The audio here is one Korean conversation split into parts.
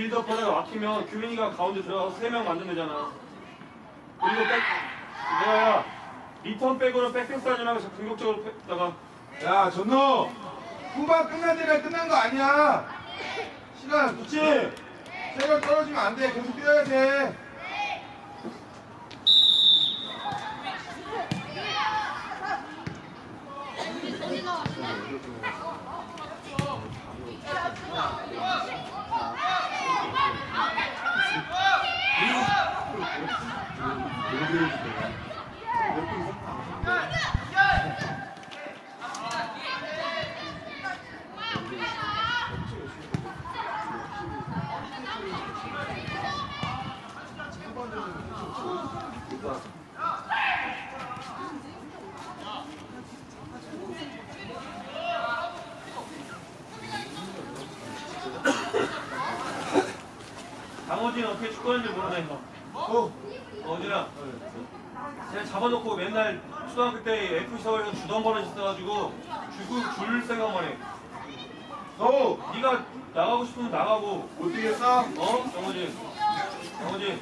빌드업 하다가 막히면 규민이가 가운데 들어가서 세명 만들면 되잖아. 그리고 백, 내가 리턴 백으로 백패스 말고 공격적으로 패다가. 야 전노! 후반 끝난 데가 끝난 거 아니야. 시간 그렇지? 체력 떨어지면 안돼. 계속 뛰어야 돼 강호진 어떻게 축구하는지 모르네. 어어 디나 제가 잡아놓고 맨날 초등학교 때 FC 서울에서 주던 버릇 있어가지고 주고 줄 생각만 해. 너 네가 나가고 싶으면 나가고 못 뛰겠어? 어? 정호진 정호진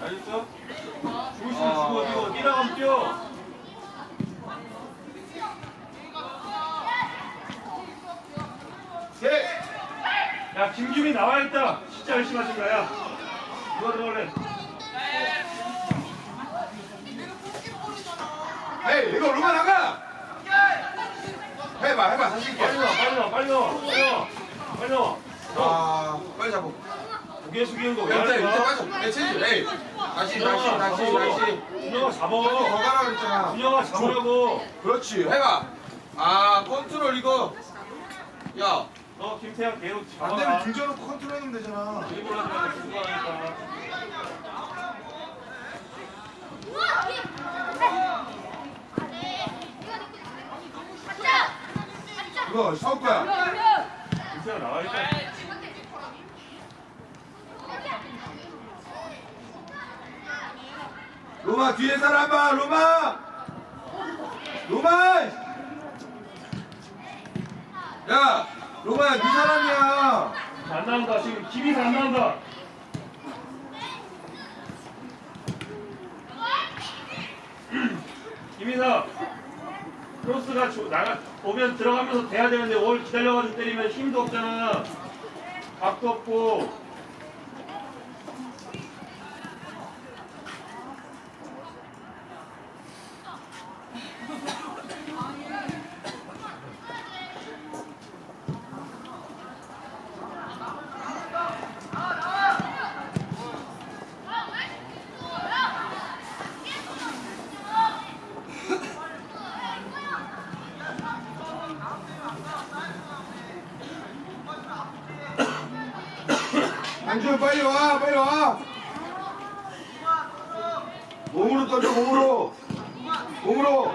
알겠어? 주고 싶으면 주고 뛰고 뛰라가면 뛰어 셋야 김규민 나와있다 진짜 열심히 하신 거야 누가 들어갈래? 에이 이거 루마 나가? 해봐 해봐 자신 있게 빨리 나와 빨리 나와 빨리 나와. 빨리 나와. 빨리 나와. 아 빨리 잡고 고개 숙이는 거왜 밑에 하는 밑에 거야? 빠져. 내 체질 에이. 다시 다시 다시 잡아. 다시. 준영아 더 잡아. 가라 그랬잖아. 준영아 잡으라고. 그렇지 해봐. 아 컨트롤 이거. 야. 너 김태형 계속 안 되면 잡아라 등져놓고 컨트롤 하면 되잖아. 일본 하니까 이거 싸울 거야. 김태형 나와 있다. 로마 뒤에 사람 봐 로마! 로마! 야 로마야 네 사람이야. 안 나온다 지금. 김이 안 나온다. 김이사 크로스가 조- 나가 오면 들어가면서 돼야 되는데 올 기다려가지고 때리면 힘도 없잖아 각도 없고 안주 빨리 와 빨리 와 몸으로 던져 몸으로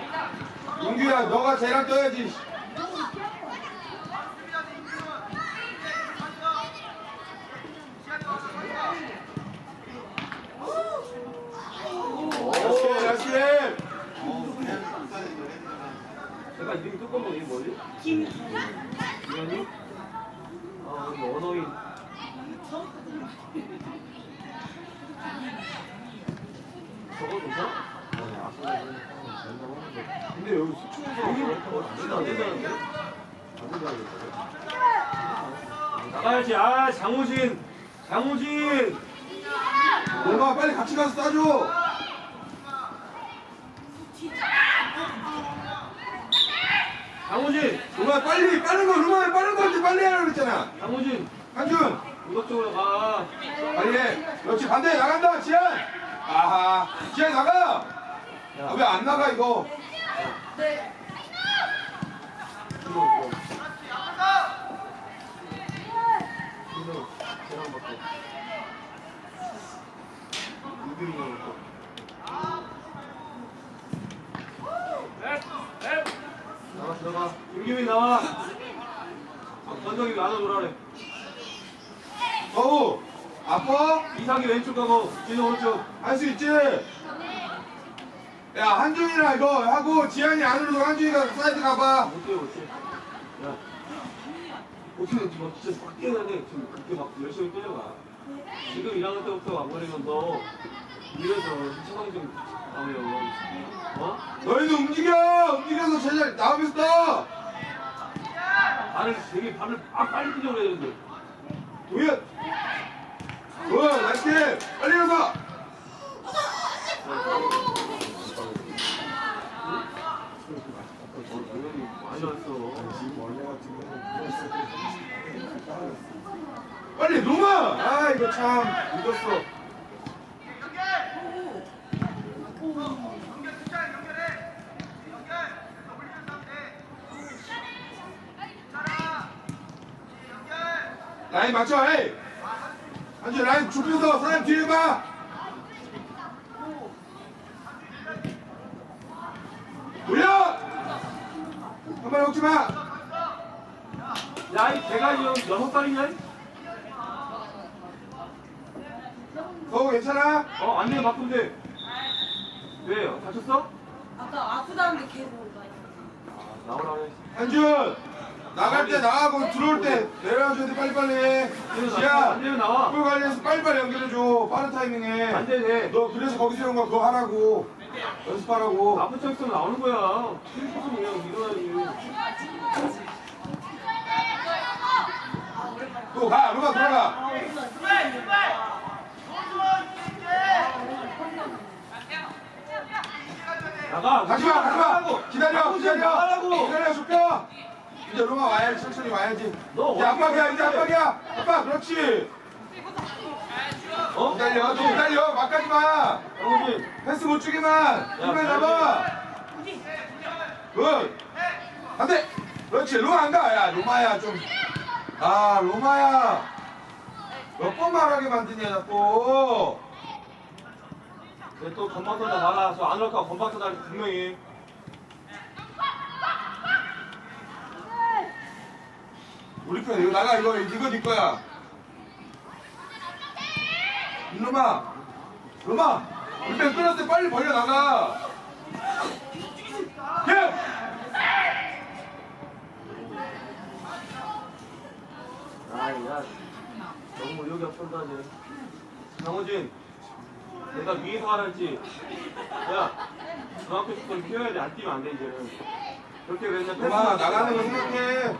용규야 너가 쟤랑 떠야지 오케이 다시 해 내가 이름이 뚜껑 이름이 뭐지? 김현이? 아 이거 언어인 저거 괜찮아? 근데 여기 수초에서 진짜 안 된다는데? 나가야지. 아 장호진. 장호진. 로마 빨리 같이 가서 싸줘. 장호진. 로마 빨리 빠른 거 로마 빠른 거 이제 빨리 하라 그랬잖아. 장호진. 한준. 공격적으로 가. 빨리 해. 그렇지 반대. 나간다 지한. 아하. 지한 나가. 아, 왜 안 나가 이거 이들이 나왔어. 나가 들어가. 김규민 나와. 아, 건성이 안으로 돌아래. 어우 아파? 이상이 왼쪽 가고 진호 오른쪽. 할 수 있지? 야 한준이랑 이거 하고 지한이 안으로 한준이가 사이드 가봐 못 뛰어. 야. 어떻게 막 진짜 막 뛰어야 돼. 지금 그렇게 막 열심히 뛰어가. 지금 1학년 때부터 안 버리면 너 이래서 처방좀 나오면 어? 너희도 움직여 움직여서 제자리 나오면서 떠 발을 되게 발을 아 빨리 뛰려고 해야 되는데. 도현 굿 나이스 빨리 가서 많이 왔어. 빨리 루마 아 이거 참 늦었어. 라인 맞춰 헤이! 한준 라인 좁혀서 사람 뒤에 봐 돌려 한발 먹지 마 야, 이 개가 지금 여섯 살이냐? 서우 괜찮아? 어, 안 되면 바꾸면 돼. 왜? 다쳤어? 아까 아프다는데 계속 막 아, 나오라고 해. 한준 나갈 때 나가고 들어올 때 내려와줘야 돼 빨리빨리 안 지야 되면 나와. 볼 관리해서 빨리빨리 연결해줘 빠른 타이밍에 안 돼, 돼. 너 그래서 거기서 이런 거 그거 하라고 연습하라고. 아픈 척 있으면 나오는 거야. 힘줘서 그냥 일어나야지. 또 가 루마 들어가. 아, 오랜만에 나가. 가지 마 가지 마 기다려 기다려. 말라고. 기다려 좁혀 이제 루마 와야지 천천히 와야지. 너 이제 압박이야 이제 압박이야. 압박 그렇지 어? 기다려 너 기다려. 막가지 마. 영호진. 패스 못 주기만. 힘을 잡아. 굿. 안 돼. 그렇지 로마 안 가 야 로마야 좀 아 로마야. 몇 번 말하게 만드냐 자꾸. 쟤또 건방 떤다 봐라. 저 안 올까? 건방 떤다 분명히. 우리 편 이거 나가. 이거 이거 네 거야 이놈아 우리 편 끊었을 때 빨리 벌려 나가 예! 아, 야. 너무 의욕이 없던다, 쟤. 강호진. 내가 위에서 하라 했지. 야, 중학교 축구는 뛰어야 돼. 안 뛰면 안 돼, 이제는. 그렇게 로마 패스만 나가는 거. 생각해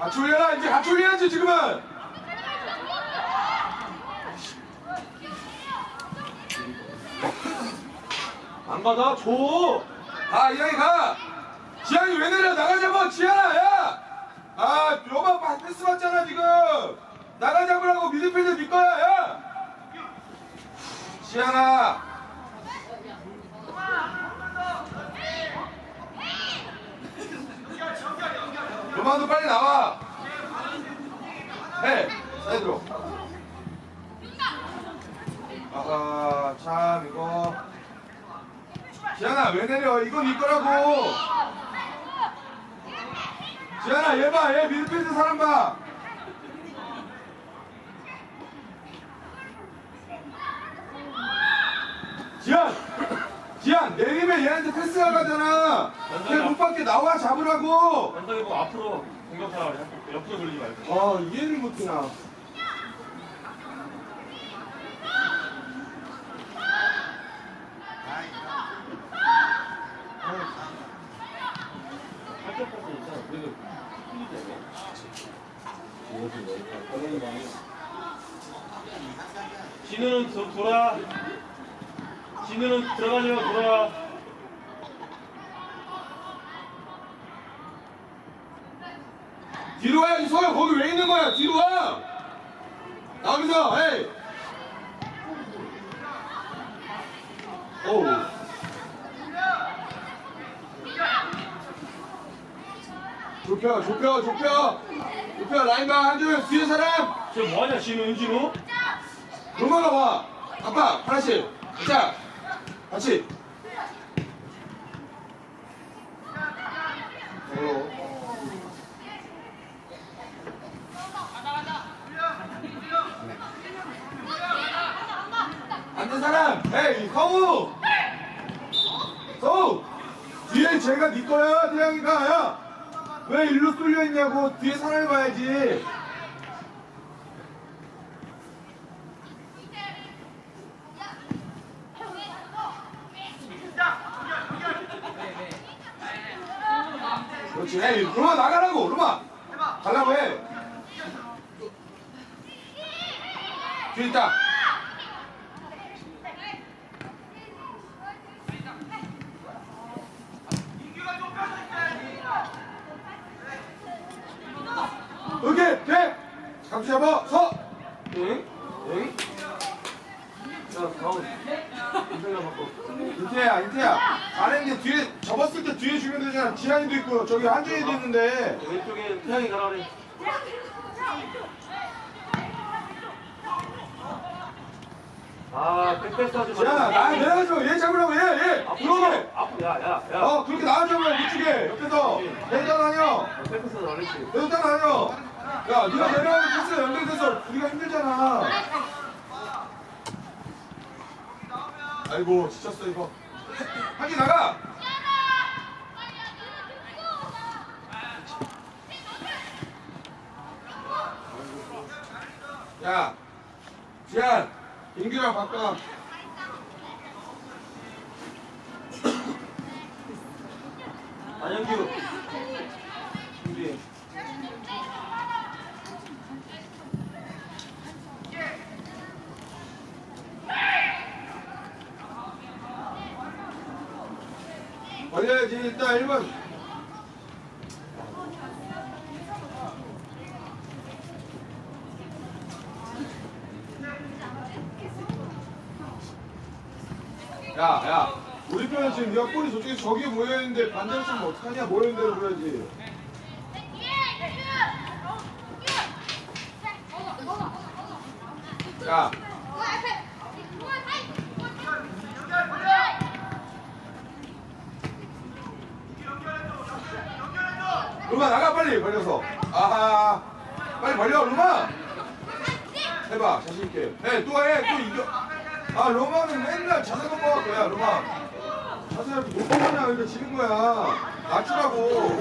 같이 올려라 이제 같이 올려야지 지금은. 안 받아? 줘! 아 이양이 가. 지양이 왜 내려? 나가자고 지양아 야아 파- 패스 받잖아 지금. 나가자고 미드필더 네 거야 야. 지양아 로마도 빨리 나와. 해 사이드로. 아하 참 이거. 지현아 왜 내려? 이건 네 거라고. 지현아 얘 봐얘 밀필드 사람 봐. 지현 지현 내리면 얘한테 패스가 가잖아 걔못 받게 나와 잡으라고 연상이 뭐 앞으로 공격하라 그래. 옆으로 돌리지 말고. 아 이해를 못해 나 뒤로 와야지 서요. 거기 왜 있는 거야? 뒤로 와. 나오면서 헤이. 오우. 좁혀 좁혀 좁혀. 우표 라인가 한줄 뒤에 사람. 지금 뭐하냐 지금 은진우? 로마가 와 아빠 하나씩. 자 같이 어. 앉은 사람 에이 서우 서우 뒤에 제가 네 거야 태양이가 야왜 일로 쏠려 있냐고. 뒤에 사람을 봐야지. 그렇지. 에이 로마 나가라고 로마 가라고 해 뒤에 있다 오케이 돼 감시 잡아 서 응? 응? 야 다음 인생나 바꿔 인태야 인태야 잘했는데 뒤에 접었을 때 뒤에 주면 되잖아 지한이도 있고 저기 한준이도 있는데 왼쪽에 태양이 가라 그래 아 백패스 하지 지한아 나 내려가지고 얘 잡으라고 얘 얘. 앞으로. 앞으로. 야야 야. 어 그렇게 나와줘면 우측에 옆에서. 내다 다녀 백패스 잘했지. 내다 다녀 야 네가 내려가면 패스 연결돼서 우리가 힘들잖아. 아이고 지쳤어 이거. 한기 나가. 야 지한 인규랑 바꿔. 안영규. 준비 걸려야지. 일단 1번 야야 우리 편은 지금 네가 볼이 저쪽에 저기에 모여있는데 반대로 치면 어떡하냐? 모여있는 대로 보야지 야 루마 나가 빨리 벌려서 아하 빨리 벌려 루마 해봐 자신있게 해또해또 이겨 아 로마는 맨날 자세가 뽑을 거야 로마 자세가 이렇게 높은 거냐 그러니까 지는 거야 낮추라고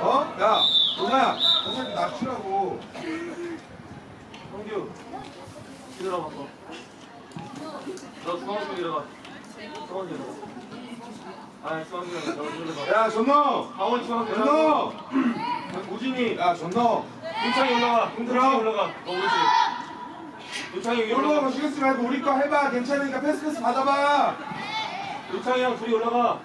어? 야 자세 좀 낮추라고. 성규 뒤돌아 바꿔 너 중앙쪽 내려가 중앙 내려가 아 중앙 내려가 너 내려가 야 전너 강원 중앙 전너 우진이. 야 전너 윤창이 올라가? 윤창이 올라가. 어 그렇지 윤창이 여기 올라가 올라가. 신경 쓰지 말고 우리 거 해봐. 괜찮으니까 패스 패스 받아봐. 윤창이랑 둘이 올라가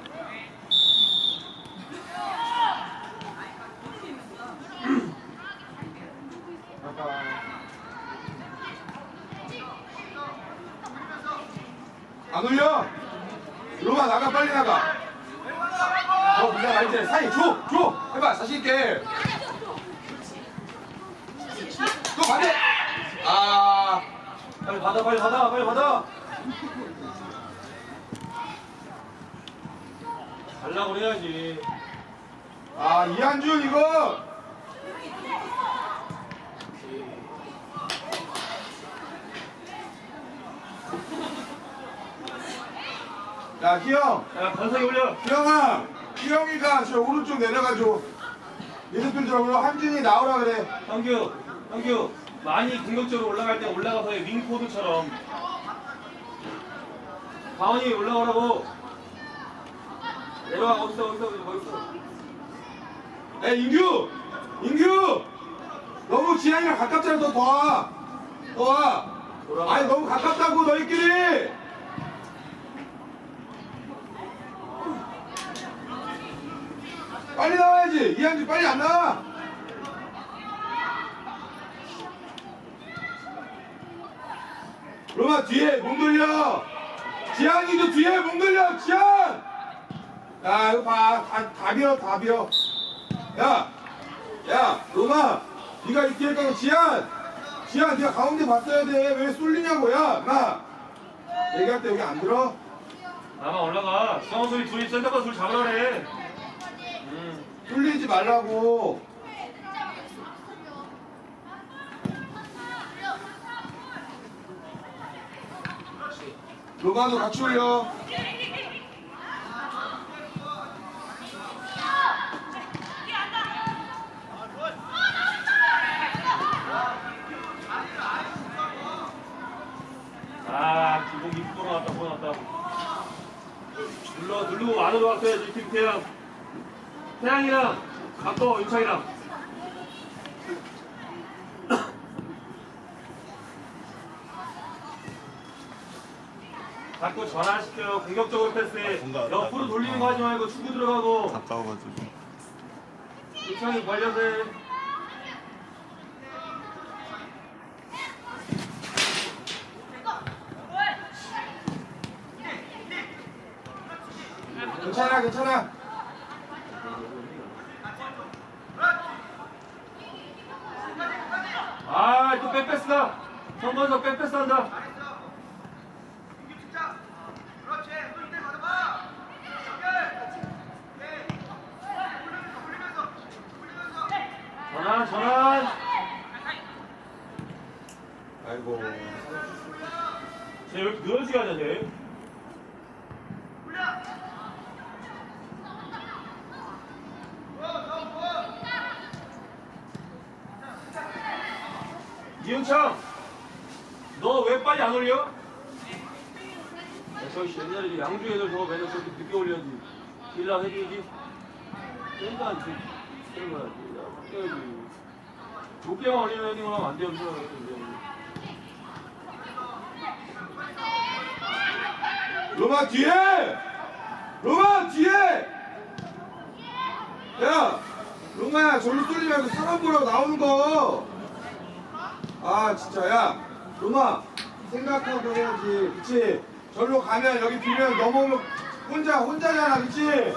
안 올려? 로마 나가 빨리 나가. 어 그냥 알지. 사이 줘줘. 해봐 자신있게. 또 반대 아. 빨리 받아 빨리 받아 빨리 받아. 달라고 그래야지. 아 이한준 이거 야 희영. 야 건성이 올려. 희영아 희영이가 저 오른쪽 내려가줘 미드필더로 한준이 나오라 그래. 형규 형규 많이 공격적으로 올라갈 때 올라가서 윙코드처럼. 가원이 올라오라고. 내려와 거기서 거기서 거기서 야 인규! 인규! 너무 지향이랑 가깝잖아. 너 더와. 더와. 돌아가. 아니 너무 가깝다고 너희끼리 이한준 빨리 안 나와. 로마 뒤에 몸 돌려. 지한이도 뒤에 몸 돌려 지한 야 이거 봐다 다 비어 다 비어 야야 로마 네가 이 뒤에 가고 지한 지한 네가 가운데 봤어야 돼 왜 쏠리냐고 야마. 얘기할 때 여기 안 들어? 나만 올라가. 성호수이 둘이 센터가 둘 잡으라 그래. 음. 쏠리지 말라고 로마도 같이 올려 아, 기복이 또 나왔다, 또 나왔다. 눌러, 누르고 안으로 왔어야지, 김태양. 태양이랑, 바꿔, 윤창이랑. 자꾸 전환시켜, 공격적으로 패스해. 옆으로 돌리는 거 하지 말고, 주고 들어가고. 가까워가지고 윤창이 벌려서 해. 괜찮아 괜찮아 아, 또 백패스다. 선거에서 백패스 한다. 전환, 전환. 아이고 쟤왜 이렇게 늘어지게 하냐, 쟤? 이은창! 너 왜 빨리 안 올려? 야, 저기 옛날에 양주 애들 저거 맨날 저렇게 늦게 올려야지. 딜라 해줘야지. 뺀다, 안 돼. 그런 거야. 바뀌어야지. 높게만 올리면 헤딩을 하면 안 돼요. 로마 뒤에 로마 뒤에 야 로마야 절로 쏠지 말고 사람 보라고 나오는 거 아 진짜. 야 로마 생각하고 해야지. 그치? 절로 가면 여기 비면 넘어오면 혼자 혼자잖아. 그치?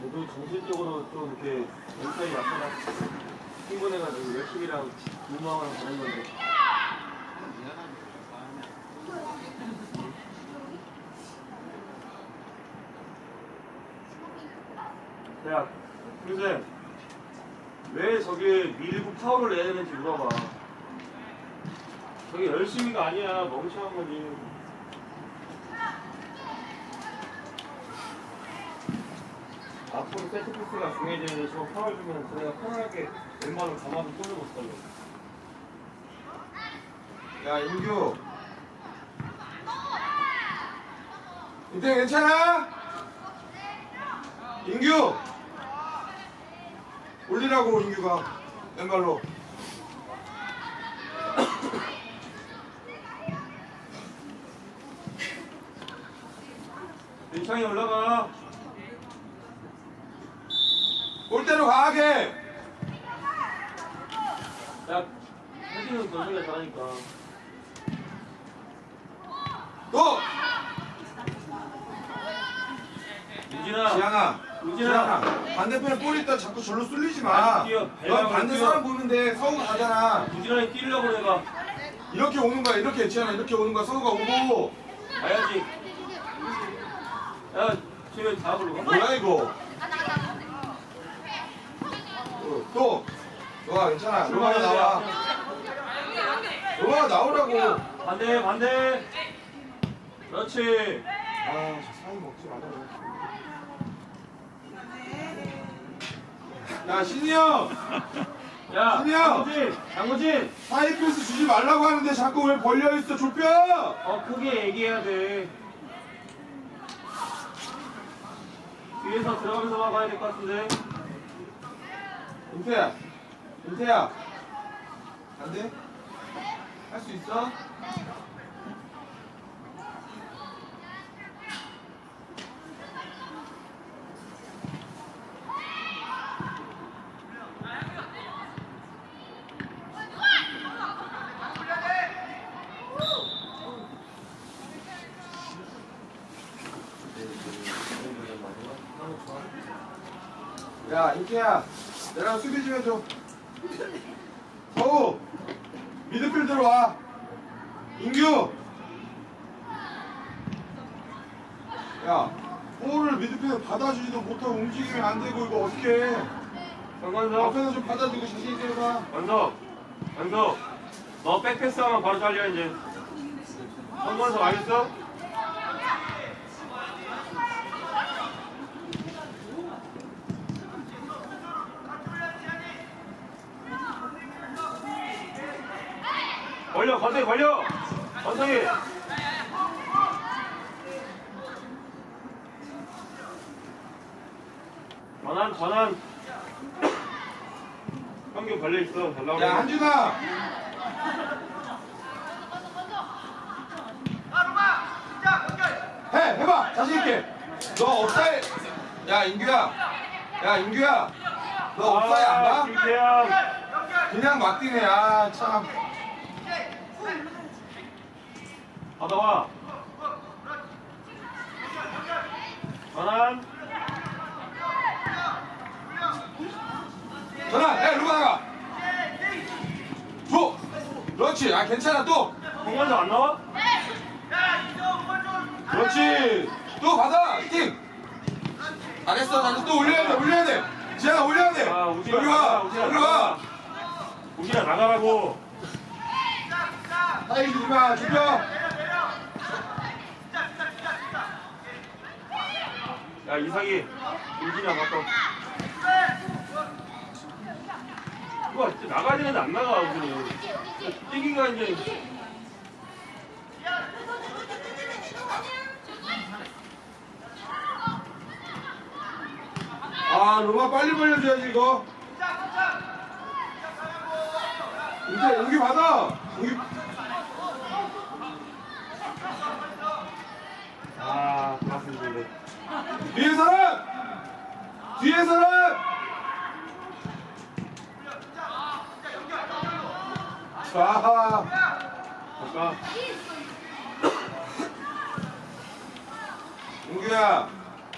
저도 정신적으로 좀 이렇게 멘탈이 약하다. 흥분해가지고 열심히랑 유망을 가는 건데 야, 그래서 왜 저기 밀고 파워를 내야 되는지 물어봐. 저게 열심히가 아니야. 멍청한 거지. 앞으로 세트피스가 중요해지는데 저거 파울 주면 저희가 편하게 왼발로 감아서 골을 못 살려. 야 인규. 인태 괜찮아? 인규. 올리라고 인규가 왼발로. 민창이 올라가. 골대로 강하게. 야, 혜진은 너희가 잘하니까. 또. 유진아, 지한아 우진아. 반대편에 볼 있다 자꾸 절로 쏠리지 마. 안 뛰어. 넌 반대 뛰어. 사람 돼. 서우가 가잖아. 유진아이 뛰려고 내가 이렇게 오는 거야. 이렇게 지한아 이렇게 오는 거야. 서우가 오고. 가야지. 야, 쟤왜 잡으러 가? 뭐야 이거? 어, 또. 와 괜찮아. 로마가 나와. 로마가 나오라고. 반대, 반대. 그렇지. 아저 사이 먹지 말라고. 야 신이 형 야, 신이야. 장구진, 장구진. 사이 패스 주지 말라고 하는데 자꾸 왜 벌려 있어 좁혀? 어, 크게 얘기해야 돼. 뒤에서 들어가면서 막아야 될 것 같은데. 은태야, 은태야, 안 돼? 할 수 있어? 야, 인기야. 내랑 수비 좀 해줘. 서우. 미드필드로 와. 인규. 야, 볼을 미드필드 받아주지도 못하고 움직이면 안 되고 이거 어떻게 해? 정관석 앞에서 좀 받아주고 자신 원석 원석. 너 백패스 하면 바로 잘려 이제. 정관석 알겠어? 걸려 건성이 걸려. 건성이. 전환 전환 평균 걸려있어 잘 나오네 야, 한준아. 해, 해봐. 자신 있게. 너 업사이. 야, 인규야. 야, 인규야. 너 업사이 안 봐? 김태형 그냥 막 뛰네. 아, 참. 받아와 전환 전화. 야, 루가 나가. 줘. 그렇지. 아, 괜찮아. 또. 공원서 안 나와? 그렇지. 또 받아. 팀. 잘했어. 잘했어. 또 올려야 돼. 올려야 돼. 지현아, 올려야 돼. 아 우진아 여기 와. 우진아 여기 와. 우진아 나가라고 주지 마. 죽여. 야 이상이 우진아 바꿔 이거 진짜 나가야 되는데 안 나가 우진이 뛰기가 이제 아, 로마 빨리 벌려줘야지, 이거. 이제 여기 받아. 여기. 아 맞습니다 이거 뒤에 사람! 뒤에 사람! 자, 아까 은규야,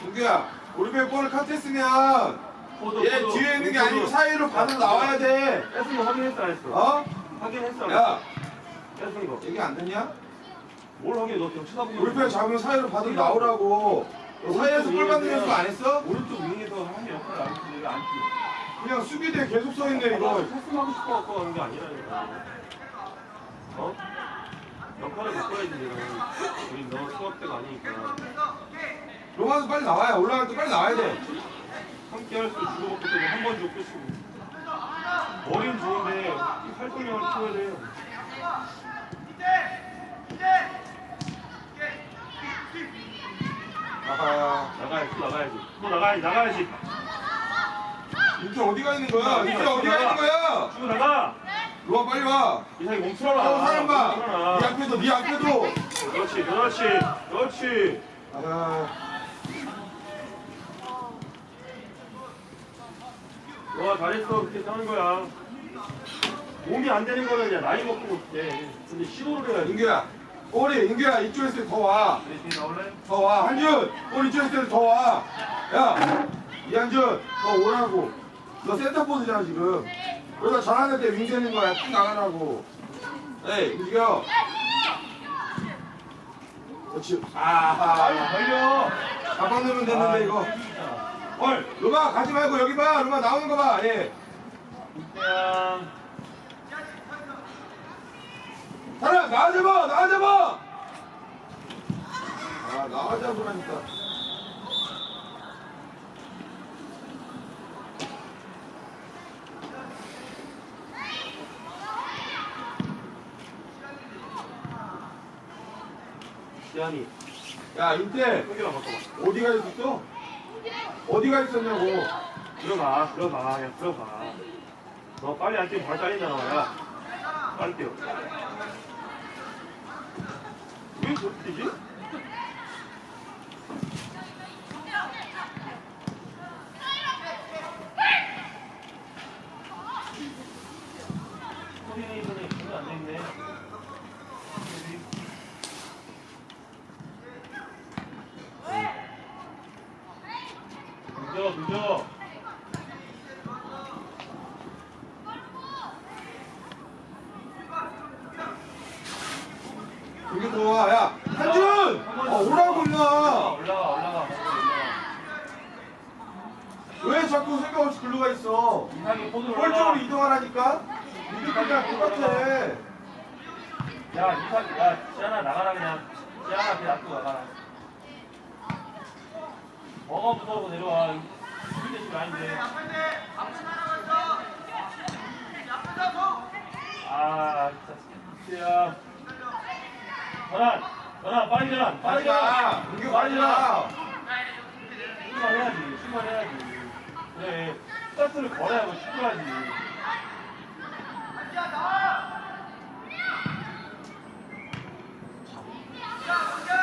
은규야, 우리 배 볼을 카트했으면 포도 얘 포도, 뒤에 있는 게 포도. 아니고 사이로 받아 나와야 돼. 뺏은 거 확인했어 안 했어? 어? 확인했어 안 야, 했어? 뺏은 거 얘기 안 듣냐? 뭘 확인해 너 지금 쳐다보고 우리 배 잡으면 사이로 받아 나오라고. 너 사이에서 볼 받는 연습 안 했어? 오른쪽 윙에서 하는 역할을 안 했어 내가 안 뛰어 그냥 수비대 계속 서 있네 이거 이거. 패스하고 싶어 갖고 하는 게 아니라니까. 어? 역할을 바꿔야지 내가. 우리 너 수업 때가 아니니까. 로마도 빨리 나와야 올라갈 때 빨리 나와야 돼. 함께 할수 주고받고 때문에 한번 주고 끝이고. 머리는 좋은데 이 활동량을 키워야 돼. 아하. 나가야지, 또 나가야지. 또 나가야지, 나가야지. 인태 어디가 있는 거야? 인태 어디가 있는 거야? 주고 나가. 로마 빨리 와. 이상이 멈추라. 어, 사람 봐. 멈추라. 네 앞에도 네 앞에도. 그렇지, 그렇지, 그렇지. 아, 와 잘했어 그렇게 하는 거야 몸이 안 되는 거는 그냥 나이 먹고 못해 근데 시도를 해야지 인규야. 꼬리 인규야 이쪽에서 더 와. 대신 나올래? 더 와. 한준. 꼬리 이쪽에서 더 와. 야. 이한준. 너 오라고. 너 센터포드잖아 지금. 그러다 전화할 때윙 되는 거야. 쭉 나가라고. 에이 움직여. 그렇지. 아하. 걸려 잡아놓으면 됐는데 이거. 헐. 루마 가지 말고 여기 봐. 루마 나오는 거 봐. 예. 그냥 사람 나와줘봐. 나와줘봐. 아 나와줘보라니까. 시안이 야 인태 성규랑 바꿔봐 어디 가 있었어? 어디 가 있었냐고. 들어가 들어가 야 들어가 너 빨리 안 뛰면 발 잘리잖아 야 빨리 뛰어 왜 저렇게 뛰지? 코디네이션이 전혀 안 돼있네 늦어 늦어 이게 좋아. 야, 한준! 어, 오라고, 임마! 올라가 올라가 올라가 왜 자꾸 생각 없이 글로 가 꼴쪽으로 올라가 이동하라니까? 이렇게랑 똑같아. 야 이상 야 지안아 나가라 그냥. 지안아 그냥 놔두고 나가라. 뭐가 무서워 내려와. 죽을 대식 아닌데 아 진짜 진짜. 전환 전환 빨리 전환 빨리 가! 공격 빨리 가! 출발해야지 출발해야지. 그래 스타트를 걸어야 뭐 축구하지. 자,